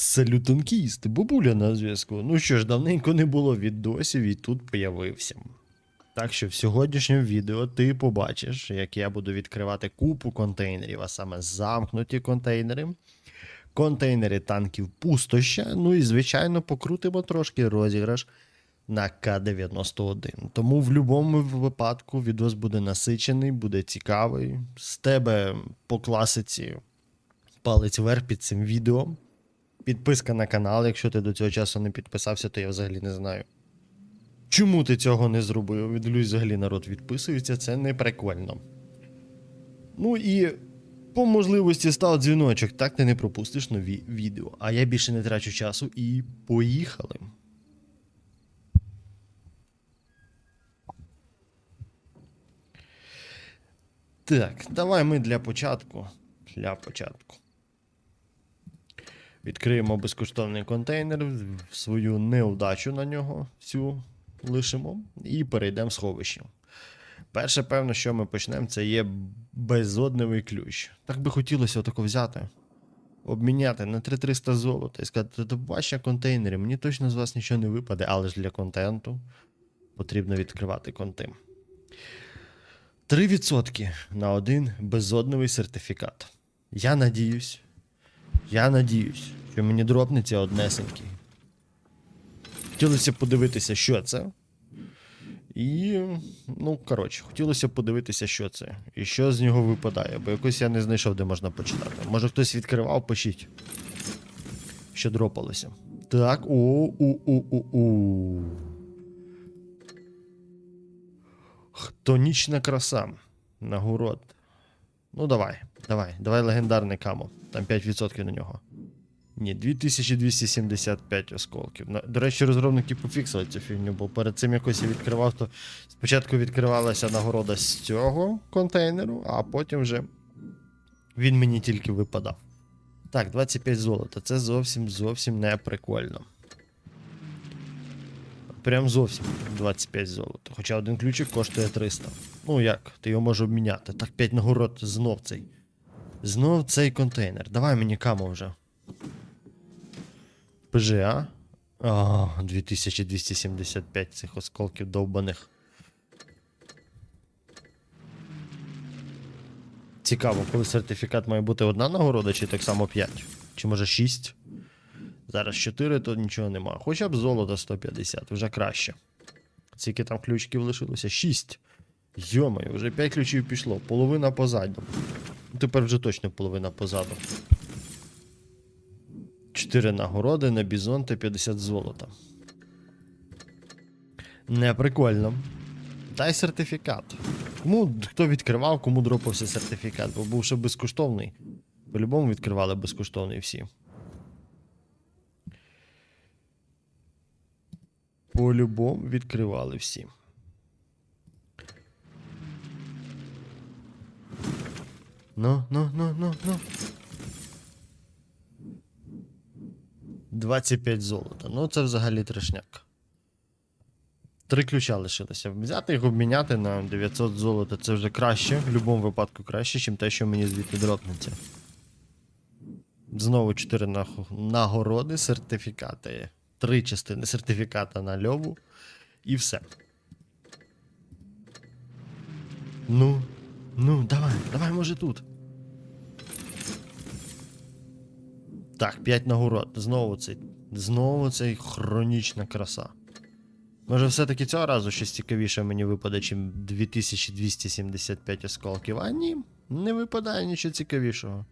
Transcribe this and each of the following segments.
Салютонкіст, бабуля на зв'язку. Ну що ж, давненько не було відосів і тут появився. Так що в сьогоднішньому відео ти побачиш, як я буду відкривати купу контейнерів, а саме замкнуті контейнери, контейнери танків пустоща. Ну і, звичайно, покрутимо трошки розіграш на К-91. Тому в будь-якому випадку відос буде насичений, буде цікавий. З тебе по класиці палець вверх під цим відео. Підписка на канал, якщо ти до цього часу не підписався, то я взагалі не знаю. Чому ти цього не зробив? Відлюсь взагалі народ відписується, це не прикольно. Ну і по можливості став дзвіночок, так ти не пропустиш нові відео. А я більше не трачу часу і поїхали. Так, давай ми для початку. Для початку. Відкриємо безкоштовний контейнер, свою неудачу на нього всю лишимо і перейдемо в сховище. Перше, певно, що ми почнемо, це є безодневий ключ. Так би хотілося отако взяти, обміняти на 3300 золота і сказати, до бачення контейнери, мені точно з вас нічого не випаде, але ж для контенту потрібно відкривати конти. 3% на один безодновий сертифікат. Я надіюсь, я надіюсь, що мені дропнеться однесенький. Хотілося подивитися, що це. І, ну, коротше, хотілося подивитися, що це. І що з нього випадає, бо якось я не знайшов, де можна почитати. Може хтось відкривав, пишіть. Що дропалося. Так, о, у, у, у, у. Хтонічна краса. Нагород. Ну, давай, давай, давай легендарне камо. Там 5% на нього. Ні, 2275 осколків. До речі, розробники пофіксили цю фігню, бо перед цим якось я відкривав, то спочатку відкривалася нагорода з цього контейнеру, а потім вже він мені тільки випадав. Так, 25 золота. Це зовсім зовсім не прикольно. Прям зовсім 25 золота. Хоча один ключик коштує 300. Ну як, ти його можеш обміняти. Так, 5 нагород знов цей. Знов цей контейнер. Давай мені камо вже. ПЖА. А, 2275 цих осколків довбаних. Цікаво, коли сертифікат має бути одна нагорода, чи так само 5? Чи може 6? Зараз 4, то нічого нема. Хоча б золото 150, вже краще. Скільки там ключиків лишилося? 6. Йомаю, вже 5 ключів пішло, половина позаду. Тепер вже точно половина позаду. 4 нагороди на бізон та 50 золота. Не прикольно. Дай сертифікат. Кому хто відкривав, кому дропався сертифікат, бо був ще безкоштовний. По-любому відкривали безкоштовний всі. По-любому відкривали всі. Ну, ну, ну, ну, ну. 25 золота. Ну, це взагалі трешняк. Три ключа лишилося. Взяти їх обміняти на 900 золота це вже краще, в будь-якому випадку краще, ніж те, що мені звідти дропнеться. Знову 4 нагороди, сертифікати. Три частини сертифіката на льову. І все. Ну, ну, давай, давай, може тут. Так, 5 нагород. Знову цей. Знову цей хронічна краса. Може, все-таки цього разу щось цікавіше мені випаде, чим 2275 осколків. А ні, не випадає нічого цікавішого.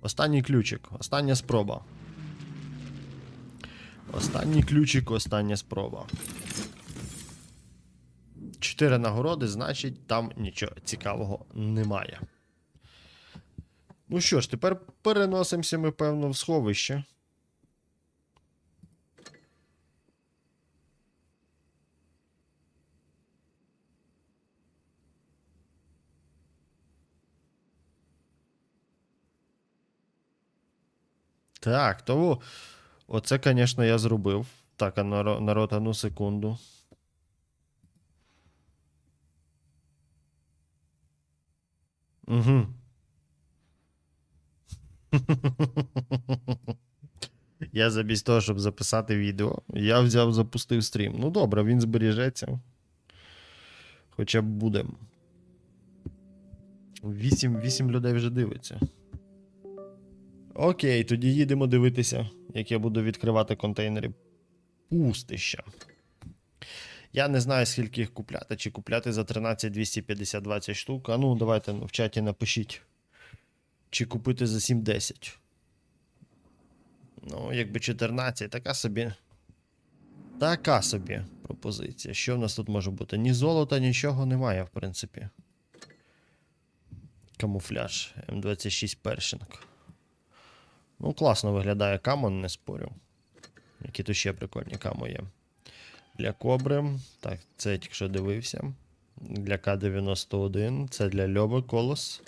Останній ключик, остання спроба. Останній ключик, остання спроба. Чотири нагороди, значить, там нічого цікавого немає. Ну що ж, тепер переносимося ми, певно, в сховище. Так, того. Оце, звісно, я зробив. Так, а наро- народ, а ну секунду. Угу. Я замість того, щоб записати відео, я взяв, запустив стрім. Ну добре, він збережеться. Хоча б буде. Вісім, вісім людей вже дивиться. Окей, тоді їдемо дивитися, як я буду відкривати контейнери пустища. Я не знаю, скільки їх купляти, чи купляти за 13 250 20 штук. А ну, давайте в чаті напишіть. Чи купити за 7-10. Ну, якби 14, така собі. Така собі пропозиція. Що в нас тут може бути? Ні золота, нічого немає, в принципі. Камуфляж М26 першинг. Ну, класно виглядає камон, не спорю. Які тут ще прикольні камо є. Для кобри. Так, це я тільки що дивився. Для К91. Це для Льоби колос.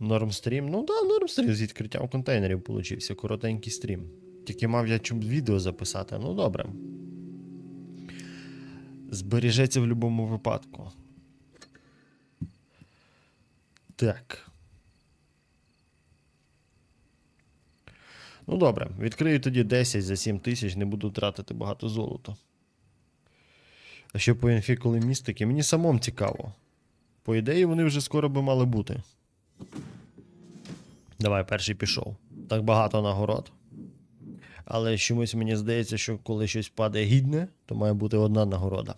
Нормстрім. Ну да, нормстрім з відкриттям контейнерів получився. Коротенький стрім. Тільки мав я чим відео записати. Ну добре. Збережеться в будь-якому випадку. Так. Ну добре, відкрию тоді 10 за 7 тисяч, не буду тратити багато золота. А ще по інфі, коли містики, мені самому цікаво. По ідеї, вони вже скоро би мали бути. Давай, перший пішов. Так багато нагород. Але чомусь мені здається, що коли щось падає гідне, то має бути одна нагорода.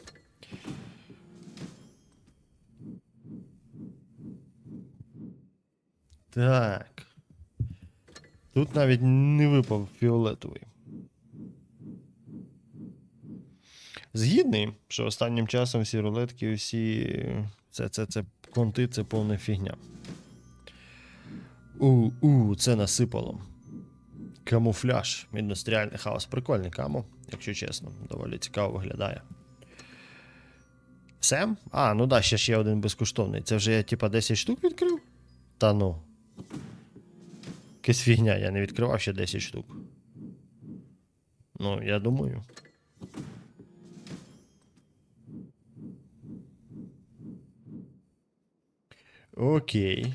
Так. Тут навіть не випав фіолетовий. Згідний, що останнім часом всі рулетки, всі. Це, це, це конти, це повна фігня. У, у, це насипало. Камуфляж. Індустріальний хаос. Прикольний камо, якщо чесно. Доволі цікаво виглядає. Все? А, ну да, ще ж є один безкоштовний. Це вже я типа 10 штук відкрив? Та ну. Якась фігня, я не відкривав ще 10 штук. Ну, я думаю. Окей.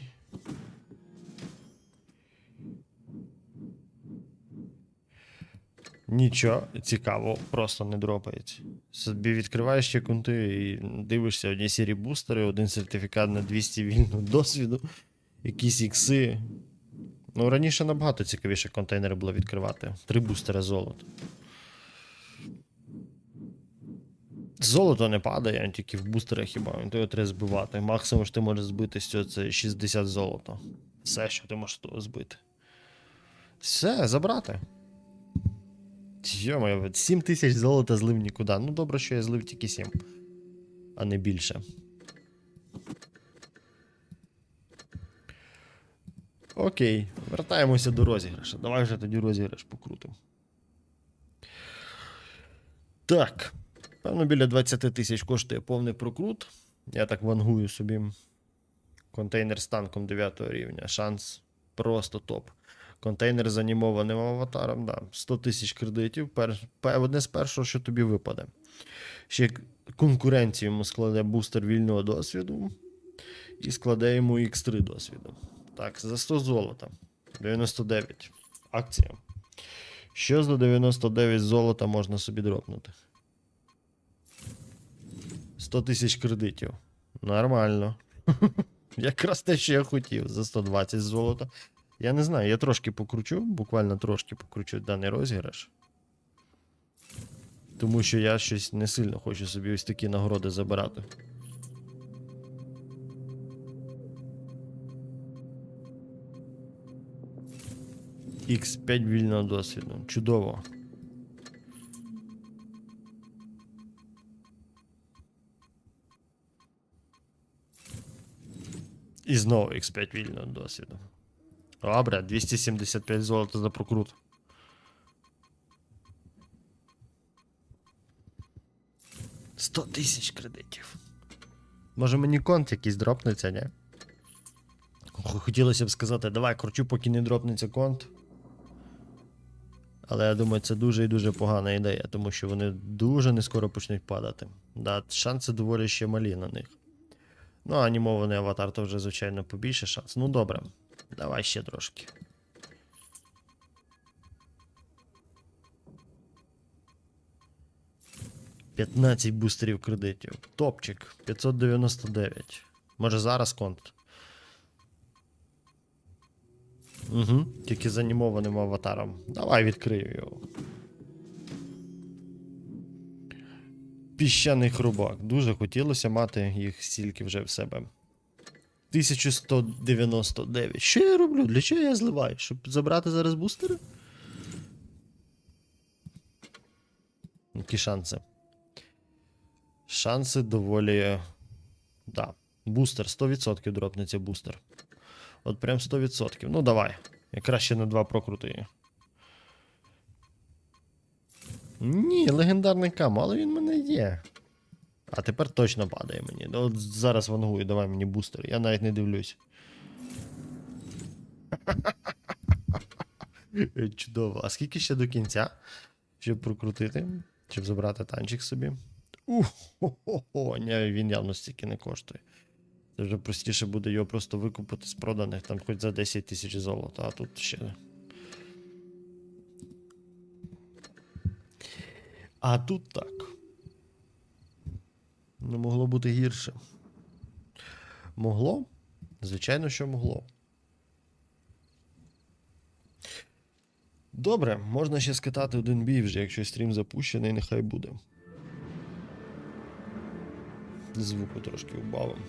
Нічого цікаво, просто не дропається. Собі відкриваєш ще конти і дивишся одні сірі бустери, один сертифікат на 200 вільного досвіду, якісь ікси. Ну, раніше набагато цікавіше контейнери було відкривати. Три бустери золота. Золото не падає, тільки в бустерах хіба. То його треба збивати. Максимум, що ти можеш збити з цього, це 60 золота. Все, що ти можеш того збити. Все, забрати. Йо-моє, 7 тисяч золота злив нікуди. Ну добре, що я злив тільки 7, а не більше. Окей, вертаємося до розіграша. Давай вже тоді розіграш покрутимо. Так. Певно, біля 20 тисяч коштує повний прокрут. Я так вангую собі. Контейнер з танком 9 рівня. Шанс просто топ. Контейнер з анімованим аватаром, да. 100 тисяч кредитів. Пер... пе- Одне з першого, що тобі випаде. Ще к- конкуренцію йому складе бустер вільного досвіду. І складе йому X3 досвіду. Так, за 100 золота. 99. Акція. Що за 99 золота можна собі дропнути? 100 тисяч кредитів. Нормально. Якраз те, що я хотів за 120 золота. Я не знаю, я трошки покручу, буквально трошки покручу даний розіграш. Тому що я щось не сильно хочу собі ось такі нагороди забирати. X5 вільного досвіду. Чудово. І знову X5 вільного досвіду. Добре, 275 золота за прокрут. Сто тисяч кредитів. Може мені конт якийсь дропнеться, ні? Хотілося б сказати, давай кручу, поки не дропнеться конт. Але я думаю, це дуже і дуже погана ідея, тому що вони дуже не скоро почнуть падати. Да, шанси доволі ще малі на них. Ну, анімований аватар то вже, звичайно, побільше шанс. Ну добре, давай ще трошки. П'ятнадцять бустерів кредитів. Топчик. 599. Може зараз конт. Угу, тільки з анімованим аватаром. Давай відкрию його. Піщаний хрубак. Дуже хотілося мати їх стільки вже в себе. 1199. Що я роблю? Для чого я зливаю? Щоб забрати зараз бустери? Які шанси? Шанси доволі. Да. Бустер, 100% дропнеться бустер. От прям 100%. Ну давай. Я краще на 2 прокрути. Ні, легендарний кам, але він в мене є. А тепер точно падає мені. Ну, От зараз вангую, давай мені бустер. Я навіть не дивлюсь. Чудово. А скільки ще до кінця? Щоб прокрутити? Щоб забрати танчик собі? Ухо-хо-хо. Ні, він явно стільки не коштує. Це вже простіше буде його просто викупити з проданих там хоч за 10 тисяч золота, а тут ще. А тут так. Не могло бути гірше. Могло? Звичайно, що могло. Добре, можна ще скатати один бій вже, якщо стрім запущений, нехай буде. Звуку трошки убавимо.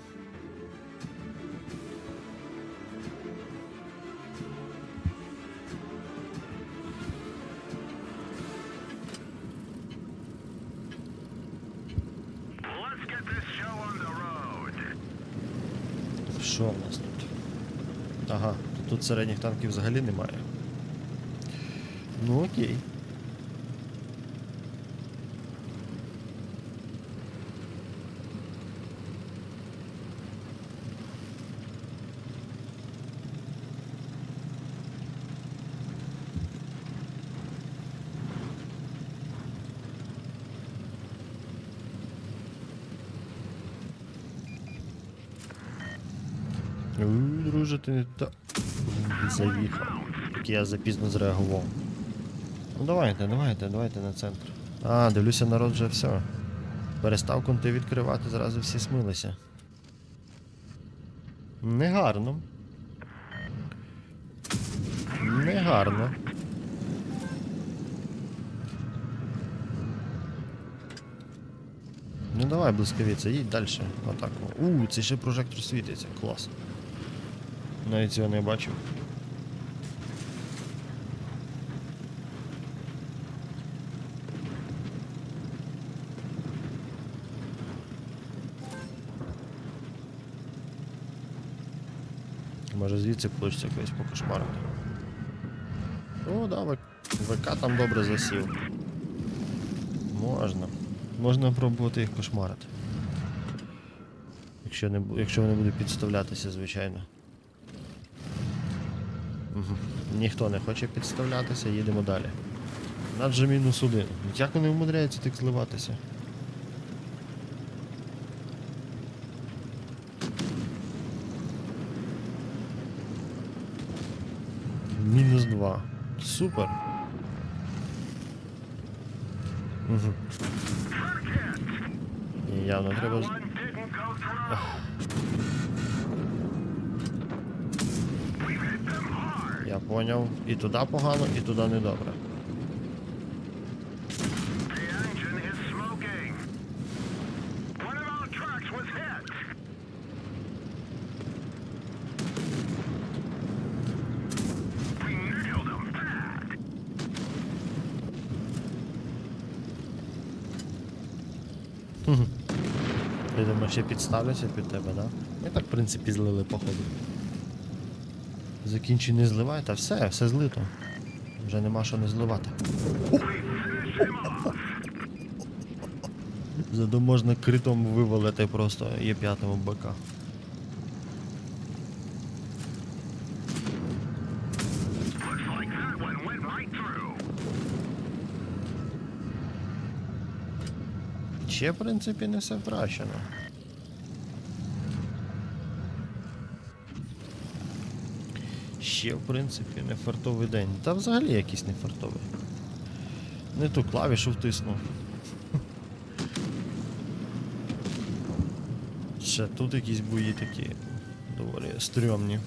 Що в нас тут? Ага, тут середніх танків взагалі немає. Ну окей. У, друже, ти не та. Заїхав. Як я запізно зреагував. Ну давайте, давайте, давайте на центр. А, дивлюся, народ вже все. Перестав конти відкривати, зразу всі смилися. Негарно. Негарно. Ну давай, блискавіця, їдь далі. Отак. У, це ще прожектор світиться. Клас. Навіть цього не бачив. Може звідси получиться якось покошмарити. О, да, ВК там добре засів. Можна. Можна пробувати їх кошмарити. Якщо, не, якщо вони будуть підставлятися, звичайно. Угу. Ніхто не хоче підставлятися, їдемо далі. Надже мінус один. Як вони вмудряються так зливатися? Мінус два. Супер. Угу. Явно треба. Я поняв. І туди погано, і туди недобре. Ти думаєш, ще підставляться під тебе, да? Ми так, в принципі, злили, походу. Закінчуй не зливай, та все, все злито. Вже нема що не зливати. Зато можна критом вивалити просто є п'ятому through. Ще, в принципі, не все втрачено. Ще, в принципі, не фартовий день. Та взагалі якийсь не фартовий. Не ту клавішу втиснув. Ще тут якісь бої такі доволі стрьомні.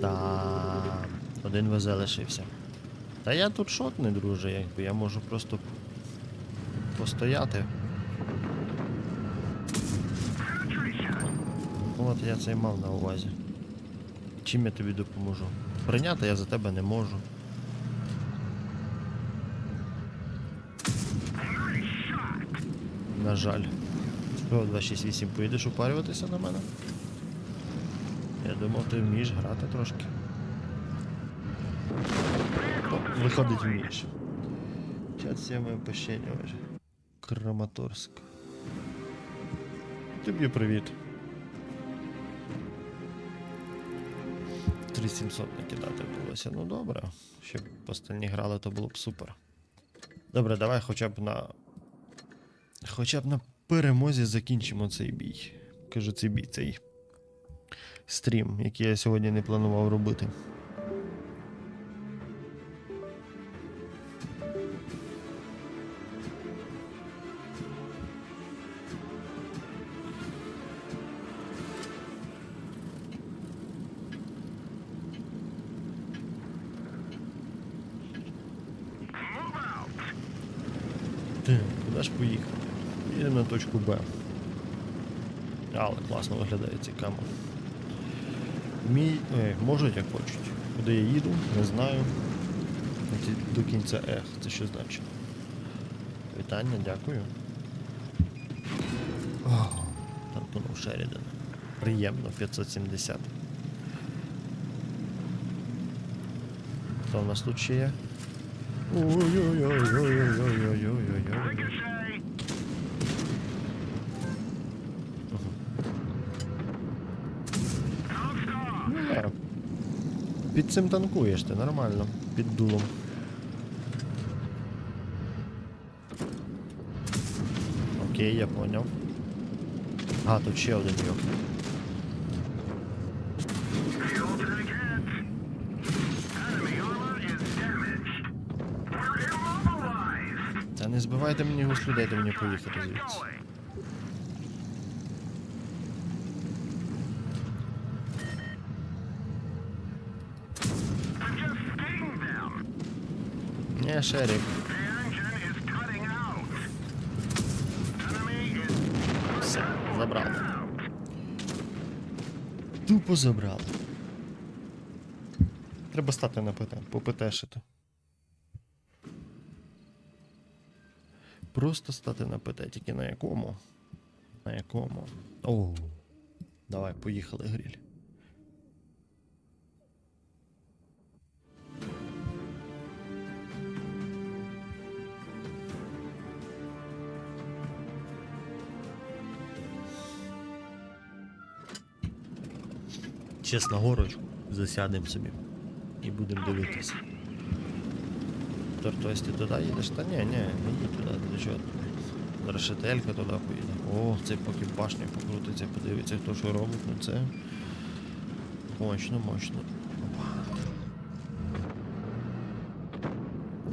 Да, один ВЗ лишився. Та я тут шотний, друже, якби я можу просто постояти. От я це й мав на увазі. Чим я тобі допоможу? Прийняти я за тебе не можу. На жаль. Що, 268 поїдеш упарюватися на мене? Я думав, ти вмієш грати трошки. Виходить вмієш. Чат всем моим пощення вже. Краматорськ. Тобі привіт. 3700 накидати вдалося. Ну добре. Щоб остальні грали, то було б супер. Добре, давай хоча б на. Хоча б на перемозі закінчимо цей бій. Кажу, цей бій, цей стрім, який я сьогодні не планував робити. Так, куди ж поїхати? Їдемо на точку Б. Але класно виглядає цікаво. Мій. Ой, можуть як хочуть. Куди я їду, не знаю. До кінця ех, це що значить? Вітання, дякую. Ох, Антонов Шерідан. Приємно, 570. Хто в нас тут ще є? Ой-ой-ой-ой-ой-ой-ой-ой-ой-ой. Ricochet. Outstar. Ну, да. Під цим танкуєш ти, нормально. Під дулом. Окей, я поняв. А, тут ще один immobilized. Та не збивайте мені гуслю, дайте мені поїхати звідси. мене шерік. Все, забрали. Тупо забрали. Треба стати на ПТ, по Просто стати на ПТ, тільки на якому? На якому? Оу. Давай, поїхали, гріль. Чесно, горочку засядемо собі і будемо дивитися. Торто, ти туди їдеш? Та ні, ні, не їдь туди, ти чого? Зараз туди поїде. О, цей поки башня покрутиться, подивиться, хто що робить, ну це. Мощно, мощно.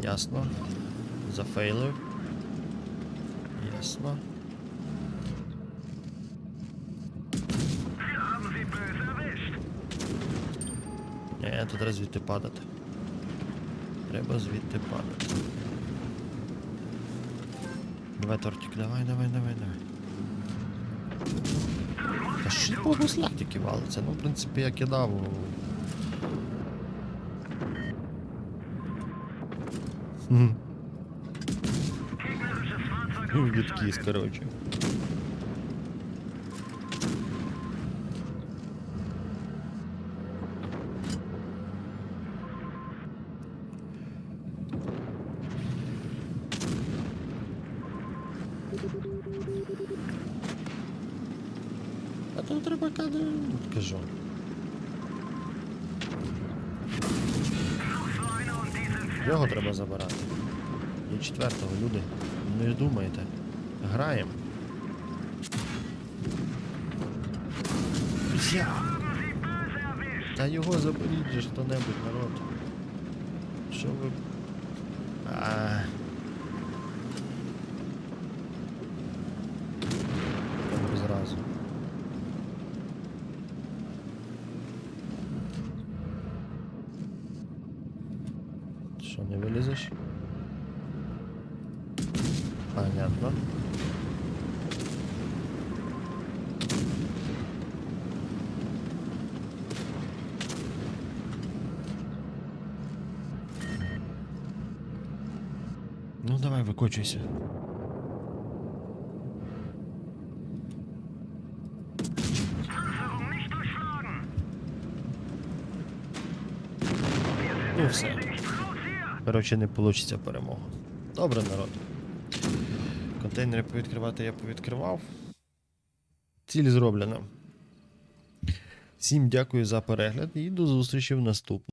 Ясно. Зафейлив. Ясно. Ні, тут треба звідти падати. Треба звідти падати. Давай, тортик, давай, давай, давай, давай. Та що по гуслях валиться? Ну, в принципі, я кидав. Відкіс, коротше. А то треба кадр. Кажу. Його треба забирати. четвертого, люди. Не думайте. Граємо. Я. Та його заберіть же хто-небудь, народ. Що ви. А. Там зразу. Що, не вилізеш? Понятно. Ну давай, durchschlagen. Ну все. Коротше, не вийде перемога. Добре, народ. Контейнери повідкривати я повідкривав. Ціль зроблена. Всім дякую за перегляд і до зустрічі в наступному.